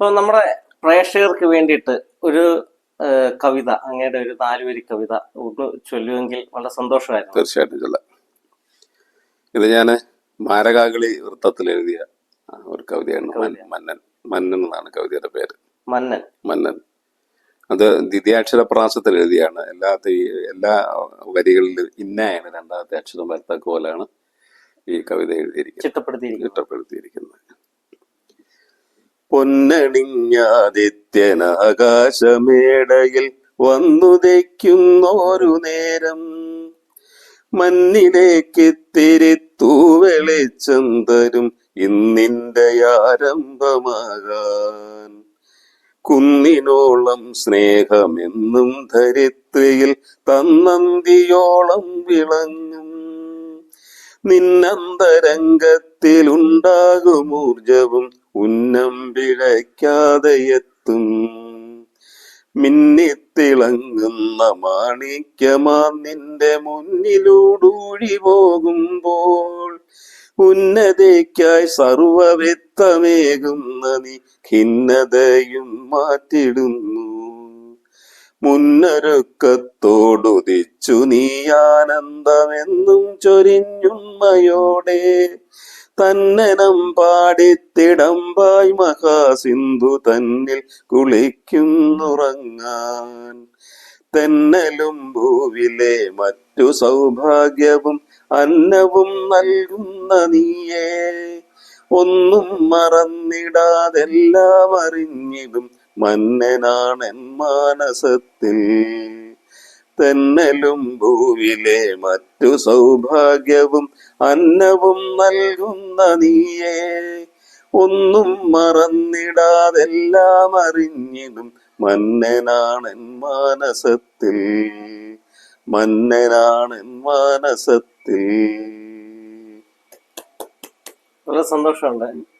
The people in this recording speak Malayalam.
അപ്പൊ നമ്മുടെ പ്രേക്ഷകർക്ക് വേണ്ടിയിട്ട് ഒരു കവിത അങ്ങയുടെ ഒരു നാലുവരി കവിത ഒന്ന് ചൊല്ലുമെങ്കിൽ വളരെ സന്തോഷമായിരുന്നു. തീർച്ചയായിട്ടും ചൊല്ലാം. ഇത് ഞാൻ മാരകാകളി വൃത്തത്തിൽ എഴുതിയ ഒരു കവിതയാണ്. മന്നൻ. മന്നൻ എന്നാണ് കവിതയുടെ പേര്. മന്നൻ. മന്നൻ. അത് ദ്വിതീയാക്ഷര പ്രാസത്തിൽ എഴുതിയാണ്. എല്ലാത്ത എല്ലാ വരികളിലും ഇന്നയാണ് രണ്ടാമത്തെ അക്ഷരം വരത്തക്ക പോലെയാണ് ഈ കവിത എഴുതിയിരിക്കുന്നത്. ചിട്ടപ്പെടുത്തിയിരിക്കുന്നു ചിട്ടപ്പെടുത്തിയിരിക്കുന്നത്. പൊന്നണിഞ്ഞാദിത്യനാകാശമേടയിൽ വന്നു തയ്ക്കുന്നോരു നേരം. മഞ്ഞിലേക്കിത്തിരി തൂവെളിച്ചം തരും ഇന്നിന്റെ ആരംഭമാകാൻ. കുന്നിനോളം സ്നേഹമെന്നും ധരിത്രിയിൽ തന്നന്തിയോളം വിളങ്ങും. നിന്നന്തരംഗത്തിലുണ്ടാകും ഊർജവും ഉന്നം പിഴയ്ക്കാതെ എത്തും. മിന്നിത്തിളങ്ങുന്ന മാണിക്യമാ നിന്റെ മുന്നിലൂടൂഴി പോകുമ്പോൾ ഉന്നതയ്ക്കായി സർവവിത്തമേകുന്ന നീ ഖിന്നതയും മാറ്റിടുന്നു. മുന്നൊരുക്കത്തോടുദിച്ചു നീ ആനന്ദമെന്നും ചൊരിഞ്ഞുമ്മയോടെ തന്നനം പാടിത്തിടമ്പായി മഹാസിന്ധു തന്നിൽ കുളിക്കുന്നുറങ്ങാൻ. തെന്നലും ഭൂവിലെ മറ്റു സൗഭാഗ്യവും അന്നവും നൽകുന്ന നീയേ. ഒന്നും മറന്നിടാതെല്ലാം അറിഞ്ഞിടും മന്നനാണെൻ മാനസത്തിൽ. തെന്നലും ഭൂവിലെ മറ്റു സൗഭാഗ്യവും അന്നവും നൽകുന്ന നീയേ. ഒന്നും മറന്നിടാതെല്ലാം അറിഞ്ഞിടും മന്നനാണെൻ മാനസത്തിൽ. മന്നനാണെൻ മാനസത്തിൽ. വളരെ സന്തോഷമുണ്ട്.